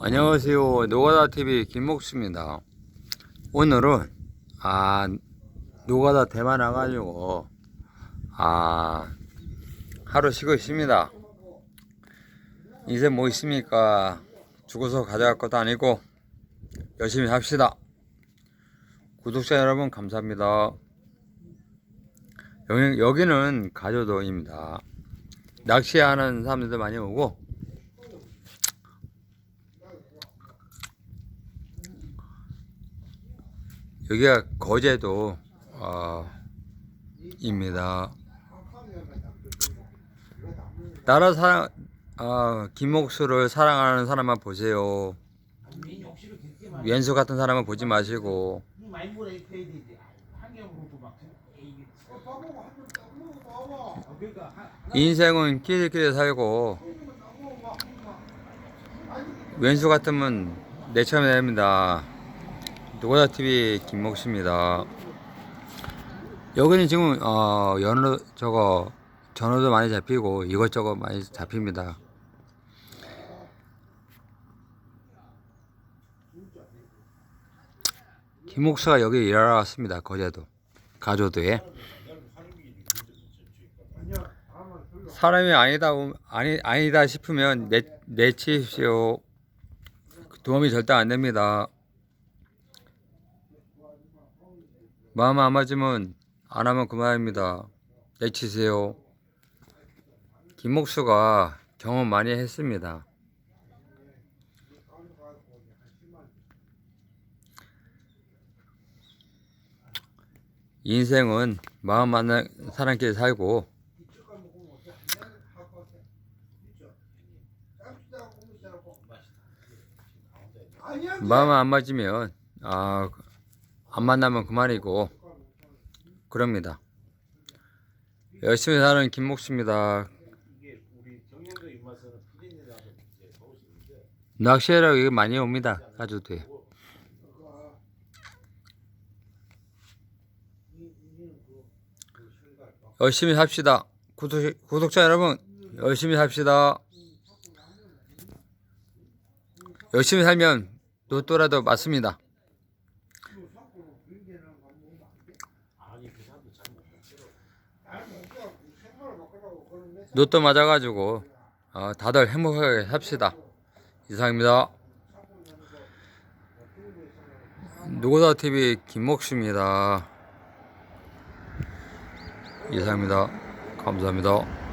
안녕하세요. 노가다 TV 김목수입니다. 오늘은 아 노가다 대만 와가지고 아 하루 쉬고 있습니다. 인생 뭐 있습니까? 죽어서 가져갈 것도 아니고 열심히 합시다. 구독자 여러분 감사합니다. 여기, 여기는 가조도입니다. 낚시하는 사람들도 많이 오고 여기가 거제도 어, 입니다. 나라 사랑 아, 김목수를 사랑하는 사람만 보세요. 왼수 같은 사람은 보지 마시고 인생은 끼리끼리 살고 왼수 같으면 내처럼 됩니다. 노가다 TV 김목수입니다. 여기는 지금 어 연어 저거 전어도 많이 잡히고 이것저것 많이 잡힙니다. 김목수가 여기 일하러 왔습니다. 거제도 가조도에. 사람이 아니다 아니 아니다 싶으면 내 내치십시오. 도움이 절대 안 됩니다. 마음 안 맞으면 안 하면 그만입니다. 내치세요. 김목수가 경험 많이 했습니다. 인생은 마음 맞는 사람끼리 살고 마음 안 맞으면 아, 안 만나면 그만이고 그럽니다. 열심히 사는 김목수입니다. 낚시하러 여기 많이 옵니다. 가족들. 열심히 합시다. 구독, 구독자 여러분, 열심히 합시다. 열심히 살면 로또라도 맞습니다. 로또 맞아가지고 어, 다들 행복하게 합시다. 이상입니다. 노고다 TV 김목수입니다. 이상입니다. 감사합니다.